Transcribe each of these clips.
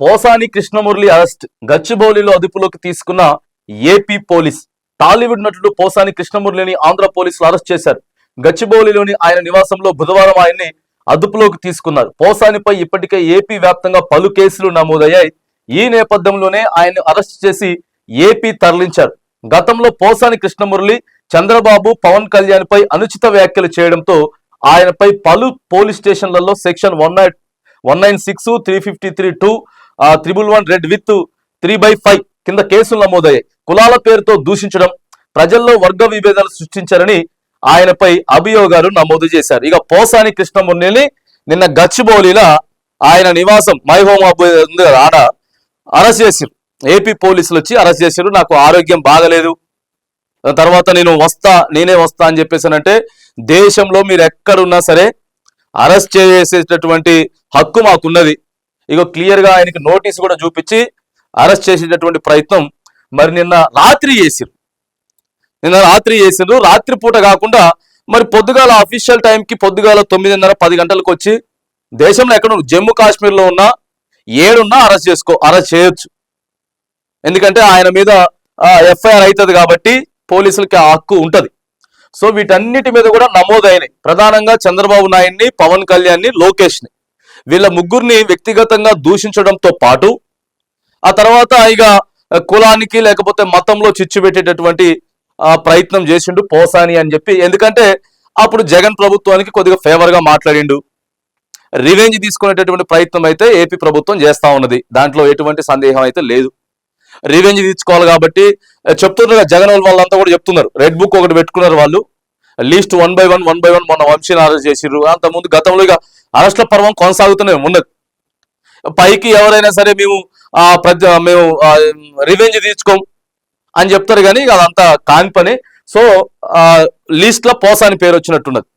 Posani Krishna Murali arrest గచ్చిబౌలిలో అదుపులోకి తీసుకున్న AP police. Tollywood నటుడు పోసాని కృష్ణమురళిని ఆంధ్ర పోలీసులు అరెస్ట్ చేశారు. గచ్చిబౌలిలోని ఆయన నివాసంలో బుధవారం ఆయన్ని అదుపులోకి తీసుకున్నారు. పోసానిపై ఇప్పటికే ఏపీ వ్యాప్తంగా పలు కేసులు నమోదయ్యాయి. ఈ నేపథ్యంలోనే ఆయన్ని అరెస్ట్ చేసి ఏపీ తరలించారు. గతంలో పోసాని కృష్ణమురళి చంద్రబాబు పవన్ కళ్యాణ్ పై అనుచిత వ్యాఖ్యలు చేయడంతో ఆయనపై పలు పోలీస్ స్టేషన్లలో section one nine one nine six three fifty three two triple one read with three by five కింద కేసులు నమోదయ్యాయి. కులాల పేరుతో దూషించడం ప్రజల్లో వర్గ విభేదాలు సృష్టించారని ఆయనపై అభియోగాలు నమోదు చేశారు. ఇక పోసాని కృష్ణమురళిని నిన్న గచ్చిబౌలిలా ఆయన నివాసం మై హోమ్ ఉంది కదా ఆడ అరెస్ట్ చేసి ఏపీ పోలీసులు వచ్చి అరెస్ట్ చేశారు. నాకు ఆరోగ్యం బాగలేదు. తర్వాత నేను వస్తా నేనే వస్తా అని చెప్పేసానంటే దేశంలో మీరు ఎక్కడున్నా సరే అరెస్ట్ చేసేటటువంటి హక్కు మాకున్నది. ఇగో క్లియర్గా ఆయనకి నోటీస్ కూడా చూపించి అరెస్ట్ చేసేటటువంటి ప్రయత్నం మరి నిన్న రాత్రి చేసిరు నిన్న రాత్రి చేసిండ్రు. రాత్రి పూట కాకుండా మరి పొద్దుగాల అఫీషియల్ టైంకి పొద్దుగాల తొమ్మిదిన్నర పది గంటలకు వచ్చి దేశంలో ఎక్కడ జమ్మూ కాశ్మీర్లో ఉన్నా ఏడున్నా అరెస్ట్ చేసుకో అరెస్ట్ చేయొచ్చు. ఎందుకంటే ఆయన మీద ఎఫ్ఐఆర్ అవుతుంది కాబట్టి పోలీసులకి ఆ హక్కు ఉంటుంది. సో వీటన్నిటి మీద కూడా నమోదైనాయి. ప్రధానంగా చంద్రబాబు నాయుడిని పవన్ కళ్యాణ్ని లోకేష్ని. వీళ్ళ ముగ్గురిని వ్యక్తిగతంగా దూషించడంతో పాటు ఆ తర్వాత ఇక కులానికి లేకపోతే మతంలో చిచ్చు పెట్టేటటువంటి ప్రయత్నం చేసిండు పోసాని అని చెప్పి. ఎందుకంటే అప్పుడు జగన్ ప్రభుత్వానికి కొద్దిగా ఫేవర్గా మాట్లాడిండు. రివెంజ్ తీసుకునేటటువంటి ప్రయత్నం అయితే ఏపీ ప్రభుత్వం చేస్తా ఉన్నది. దాంట్లో ఎటువంటి సందేహం అయితే లేదు. రివెంజ్ తీసుకోవాలి కాబట్టి చెప్తున్నారు జగన్ వాళ్ళంతా కూడా చెప్తున్నారు. రెడ్ బుక్ ఒకటి పెట్టుకున్నారు వాళ్ళు. Least one by one one by one మొన్న వంశీని అరెస్ట్ చేసిర్రు. అంత ముందు గతంలో ఇక అరెస్ట్ల పర్వం కొనసాగుతూనే ఉన్నది. పైకి ఎవరైనా సరే మేము ఆ ప్రజ మేము రివెంజ్ తీర్చుకోం అని చెప్తారు కానీ అదంతా కాని పని. సో లీస్ట్లో పోసాని పేరు వచ్చినట్టున్నది.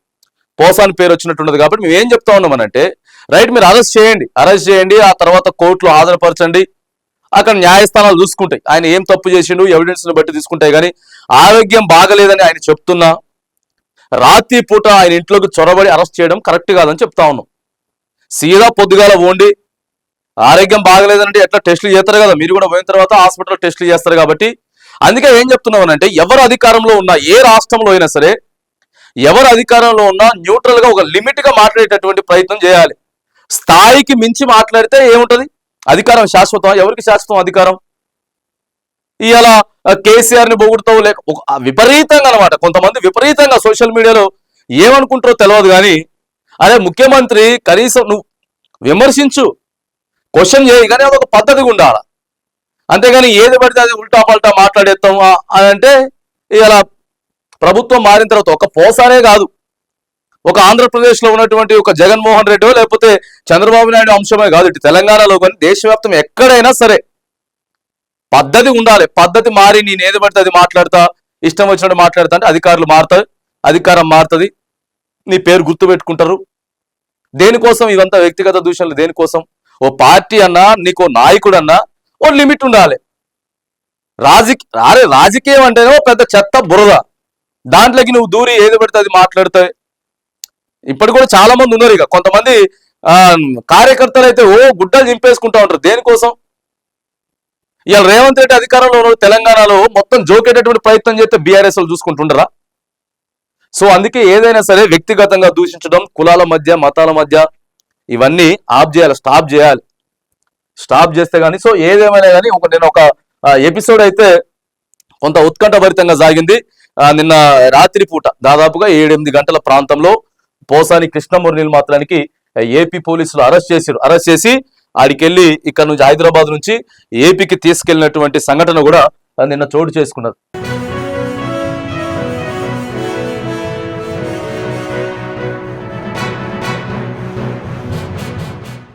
పోసాని పేరు వచ్చినట్టున్నది కాబట్టి మేము ఏం చెప్తా ఉన్నామనంటే రైట్ మీరు అరెస్ట్ చేయండి. అరెస్ట్ చేయండి ఆ తర్వాత కోర్టులో హాజరుపరచండి. అక్కడ న్యాయస్థానాలు చూసుకుంటాయి. ఆయన ఏం తప్పు చేసిండు ఎవిడెన్స్ని బట్టి తీసుకుంటాయి కానీ ఆరోగ్యం బాగలేదని ఆయన చెప్తున్నా. రాత్రి పూట ఆయన ఇంట్లోకి చొరబడి అరెస్ట్ చేయడం కరెక్ట్ కాదని చెప్తా ఉన్నాం. సీదా పొద్దుగాల ఓండి ఆరోగ్యం బాగలేదంటే ఎట్లా టెస్టులు చేస్తారు కదా? మీరు కూడా పోయిన తర్వాత హాస్పిటల్ టెస్టులు చేస్తారు కాబట్టి. అందుకే ఏం చెప్తున్నామనంటే ఎవరు అధికారంలో ఉన్నా ఏ రాష్ట్రంలో అయినా సరే ఎవరు అధికారంలో ఉన్నా న్యూట్రల్గా ఒక లిమిట్గా మాట్లాడేటటువంటి ప్రయత్నం చేయాలి. స్థాయికి మించి మాట్లాడితే ఏముంటది? అధికారం శాశ్వతం. ఎవరికి శాశ్వతం అధికారం? ఇవాళ కేసీఆర్ని పొగుడుతావు లేక ఒక- విపరీతంగా అనమాట కొంతమంది విపరీతంగా సోషల్ మీడియాలో ఏమనుకుంటారో తెలియదు కానీ అరే ముఖ్యమంత్రి కనీసం నువ్వు విమర్శించు క్వశ్చన్ చేయి కానీ అదొక పద్ధతిగా ఉండాలి? అంతేగాని ఏది పడితే అది ఉల్టా పల్టా మాట్లాడేస్తాం అని అంటే ఇలా ప్రభుత్వం మారిన తర్వాత ఒక పోసానే కాదు. ఒక ఆంధ్రప్రదేశ్లో ఉన్నటువంటి ఒక జగన్మోహన్ రెడ్డి లేకపోతే చంద్రబాబు నాయుడు అంశమే కాదు. ఇటు తెలంగాణలో కానీ దేశవ్యాప్తం ఎక్కడైనా సరే పద్ధతి ఉండాలి. పద్ధతి మారి నేను ఏది పడితే అది మాట్లాడతా ఇష్టం వచ్చినట్టు మాట్లాడతా అంటే అధికారులు మారుతాయి అధికారం మారుతుంది. నీ పేరు గుర్తు పెట్టుకుంటారు దేనికోసం? ఇదంతా వ్యక్తిగత దూషణలు. దేనికోసం? ఓ పార్టీ అన్నా నీకో నాయకుడు అన్నా ఓ లిమిట్ ఉండాలి. రాజకీయ అరే రాజకీయం అంటేనేమో పెద్ద చెత్త బురద. దాంట్లోకి నువ్వు దూరి ఏది పడితే అది మాట్లాడతాయి ఇప్పటి కూడా చాలా మంది ఉన్నారు ఇక. కొంతమంది ఆ, కార్యకర్తలు అయితే ఓ గుడ్డలు చింపేసుకుంటా ఉంటారు. దేనికోసం? ఇవాళ రేవంత్ రెడ్డి అధికారంలో ఉన్న తెలంగాణలో మొత్తం జోకేటటువంటి ప్రయత్నం చేస్తే బీఆర్ఎస్ చూసుకుంటుండరా? సో అందుకే ఏదైనా సరే వ్యక్తిగతంగా దూషించడం కులాల మధ్య మతాల మధ్య ఇవన్నీ ఆఫ్ చేయాలి స్టాప్ చేయాలి. స్టాప్ చేస్తే కానీ సో ఏదేమైనా కానీ ఒక నేను ఒక ఎపిసోడ్ అయితే కొంత ఉత్కంఠభరితంగా సాగింది. నిన్న రాత్రి పూట దాదాపుగా ఏడెనిమిది గంటల ప్రాంతంలో పోసాని కృష్ణమురళిని మాత్రానికి ఏపీ పోలీసులు అరెస్ట్ చేశారు అరెస్ట్ చేసి ఆడికెళ్ళి ఇక్కడ నుంచి హైదరాబాద్ నుంచి ఏపీకి తీసుకెళ్ళినటువంటి సంఘటన కూడా నిన్న చోటు చేసుకున్నది.